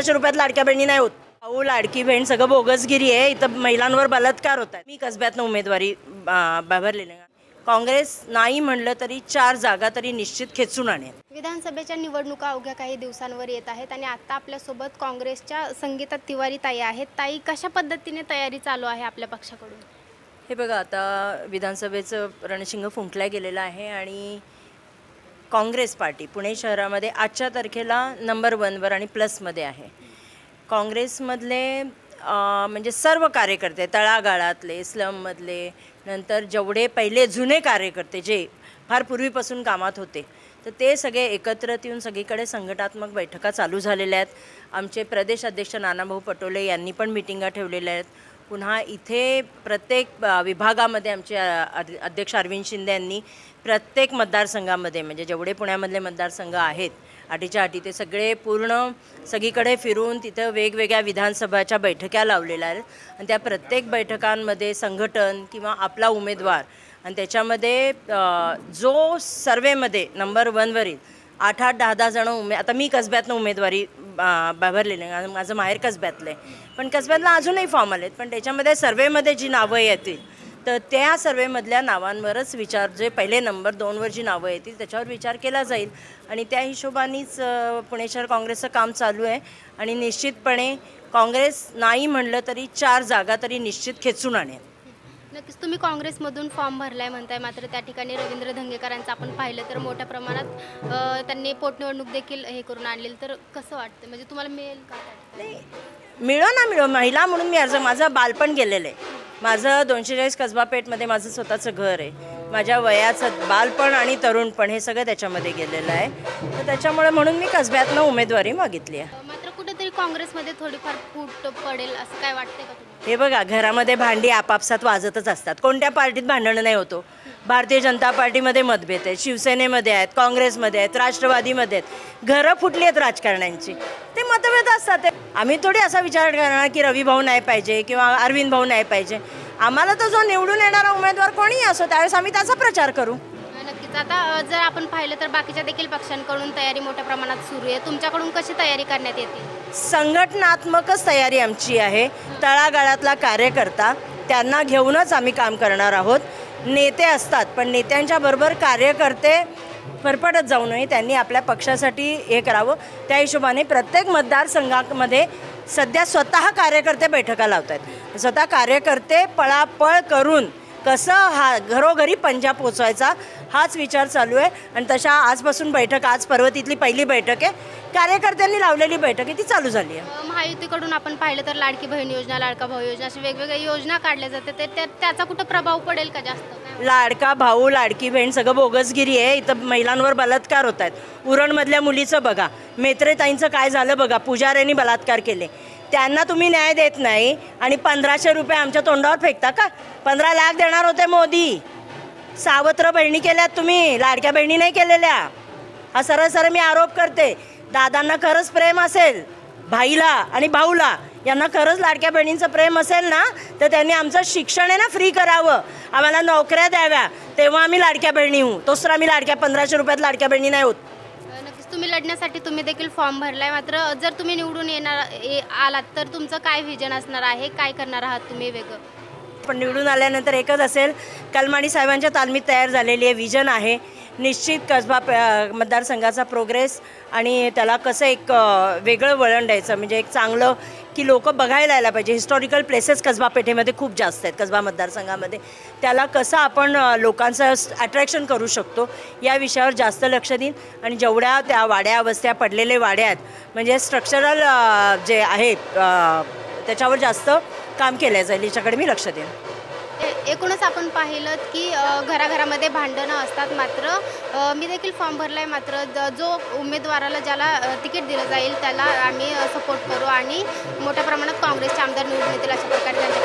पाचशे रुपयात लाडक्या बहिणी नाही होत. अहो लाडकी बहीण सगळं बोगसगिरी आहे. इथं महिलांवर बलात्कार होत आहे मी कसब्यातनं उमेदवारी बाबरलेली. काँग्रेस नाही म्हणलं तरी चार जागा तरी निश्चित खेचून आणेल. विधानसभेच्या निवडणुका अवघ्या काही दिवसांवर येत आहेत आणि आता आपल्यासोबत काँग्रेसच्या संगीता तिवारी ताई आहेत. ताई कशा पद्धतीने तयारी चालू आहे आपल्या पक्षाकडून? हे बघा आता विधानसभेचं रणशिंग फुंकल्या गेलेलं आहे आणि काँग्रेस पार्टी पुणे शहरामध्ये आजच्या तारखेला नंबर वनवर आणि प्लसमध्ये आहे. काँग्रेसमधले म्हणजे सर्व कार्यकर्ते तळागाळातले स्लममधले नंतर जेवढे पहिले जुने कार्यकर्ते जे फार पूर्वीपासून कामात होते तर ते सगळे एकत्रित येऊन सगळीकडे संघटात्मक बैठका चालू झालेल्या आहेत. आमचे प्रदेश अध्यक्ष नानाभाऊ पटोले यांनी पण मिटिंगा ठेवलेल्या आहेत. पुन्हा इथे प्रत्येक विभागामध्ये आमचे अध्यक्ष अरविंद शिंदे यांनी प्रत्येक मतदारसंघामध्ये म्हणजे जेवढे पुण्यामधले मतदारसंघ आहेत आठीच्या आठी ते सगळे पूर्ण सगळीकडे फिरून तिथं वेगवेगळ्या विधानसभाच्या बैठका लावलेल्या आहेत. आणि त्या प्रत्येक बैठकांमध्ये संघटन किंवा आपला उमेदवार आणि त्याच्यामध्ये जो सर्वेमध्ये नंबर वनवरील आठ आठ दहा दहा जणं उमे आता मी कसब्यातनं उमेदवारी बाबरलेली आहे. माझं माहेर कसब्यातलं आहे. पण कसब्यातला अजूनही फॉर्म आलेत. पण त्याच्यामध्ये सर्वेमध्ये जी नावं येतील तर त्या सर्वेमधल्या नावांवरच विचार जे पहिले नंबर दोनवर जी नावं येतील त्याच्यावर विचार केला जाईल. आणि त्या हिशोबानेच पुणे शहर काँग्रेसचं काम चालू आहे. आणि निश्चितपणे काँग्रेस नाही म्हणलं तरी चार जागा तरी निश्चित खेचून आणेल. नक्कीच. तुम्ही काँग्रेसमधून फॉर्म भरलाय म्हणताय मात्र त्या ठिकाणी रवींद्र धंगेकरांचं आपण पाहिलं तर मोठ्या प्रमाणात अ, त्यांनी पोटनिवडणूक देखील हे करून आणलेली. तर कसं वाटतं म्हणजे तुम्हाला मिळेल का नाही मिळो ना मिळो. महिला म्हणून मी अर्ज माझं बालपण गेलेलं आहे. माझं दोनशे चाळीस कसबा पेठमध्ये माझं स्वतःचं घर आहे. माझ्या वयाचं बालपण आणि तरुणपण हे सगळं त्याच्यामध्ये गेलेलं आहे. तर त्याच्यामुळे म्हणून मी कसब्यातनं उमेदवारी मागितली आहे. मात्र कुठेतरी काँग्रेसमध्ये थोडीफार फूट पडेल असं काय वाटतंय का तुम्हाला? हे बघा घरामध्ये भांडी आपापसात वाजतच असतात. कोणत्या पार्टीत भांडणं नाही होतो. भारतीय जनता पार्टीमध्ये मतभेद आहेत शिवसेनेमध्ये आहेत काँग्रेसमध्ये आहेत राष्ट्रवादीमध्ये आहेत. घरं फुटली आहेत राजकारण्यांची. ते मतभेद असतात. आम्ही थोडी असा विचार करणार की रवी भाऊ नाही पाहिजे किंवा अरविंद भाऊ नाही पाहिजे. आम्हाला तर जो निवडून येणारा उमेदवार कोणीही असो त्यावेळेस आम्ही त्याचा प्रचार करू. नक्कीच आता जर आपण पाहिलं तर बाकीच्या देखील पक्षांकडून तयारी मोठ्या प्रमाणात सुरू आहे. तुमच्याकडून कशी तयारी करण्यात येते? संघटनात्मकच तयारी आमची आहे. तळागाळातला कार्यकर्ता त्यांना घेऊनच आम्ही काम करणार आहोत. नेते असतात पण नेत्यांच्या बरोबर कार्यकर्ते फरफटत जाऊ नये. त्यांनी आपल्या पक्षासाठी हे करावं. त्या हिशोबाने प्रत्येक मतदारसंघामध्ये सध्या स्वतः कार्यकर्ते बैठका लावत आहेत स्वतः कार्यकर्ते पळापळ करून कसं हा घरोघरी पंजा पोचवायचा हाच विचार चालू आहे. आणि तशा आजपासून बैठक आज पर्वतीतली पहिली बैठक आहे. कार्यकर्त्यांनी लावलेली बैठक आहे ती चालू झाली आहे. महायुतीकडून आपण पाहिलं तर लाडकी बहीण योजना लाडका भाऊ योजना अशा वेगवेगळ्या योजना काढल्या जातात. ते त्या- त्याचा कुठं प्रभाव पडेल का जास्त? काय लाडका भाऊ लाडकी बहीण सगळं बोगसगिरी आहे. इथं महिलांवर बलात्कार होत आहेत. उरणमधल्या मुलीचं बघा. मेत्रेताईंचं काय झालं बघा. पुजाऱ्यांनी बलात्कार केले. त्यांना तुम्ही न्याय देत नाही आणि पंधराशे रुपये आमच्या तोंडावर फेकता का? पंधरा लाख देणार होते मोदी. सावत्र बहिणी केल्यात तुम्ही लाडक्या बहिणी नाही केलेल्या. हा सरळ सरळ मी आरोप करते. दादांना खरंच प्रेम असेल भाईला आणि भाऊला यांना खरंच लाडक्या बहिणींचं प्रेम असेल ना तर त्यांनी आमचं शिक्षण आहे ना फ्री करावं. आम्हाला नोकऱ्या द्याव्या. तेव्हा आम्ही लाडक्या बहिणी होऊ. तोच तर आम्ही लाडक्या पंधराशे रुपयात लाडक्या बहिणी नाही होत. नक्कीच. तुम्ही लढण्यासाठी तुम्ही देखील फॉर्म भरलाय. मात्र जर तुम्ही निवडून येणार ये- आलात तर तुमचं काय व्हिजन असणार आहे? काय करणार आहात तुम्ही वेगळं? पण निवडून आल्यानंतर एकच असेल कलमाणी साहेबांच्या तालमीत तयार झालेली आहे विजन आहे. निश्चित कसबा मतदारसंघाचा प्रोग्रेस आणि त्याला कसं एक वेगळं वळण द्यायचं म्हणजे एक चांगलं की लोक बघायला यायला पाहिजे. हिस्टॉरिकल प्लेसेस कसबा पेठेमध्ये खूप जास्त आहेत कसबा मतदारसंघामध्ये. त्याला कसं आपण लोकांचं अट्रॅक्शन करू शकतो या विषयावर जास्त लक्ष देईन. आणि जेवढ्या त्या वाड्या वस्त्या पडलेले वाड्या आहेत म्हणजे स्ट्रक्चरल जे आहेत त्याच्यावर जास्त काम केलं जाईल याच्याकडे मी लक्ष देईन. ए- एकूणच आपण पाहिलं की घराघरामध्ये भांडणं असतात मात्र मी देखील फॉर्म भरला आहे मात्र जो उमेदवाराला ज्याला तिकीट दिलं जाईल त्याला आम्ही सपोर्ट करू आणि मोठ्या प्रमाणात काँग्रेसचे आमदार निवडून येतील अशा प्रकारे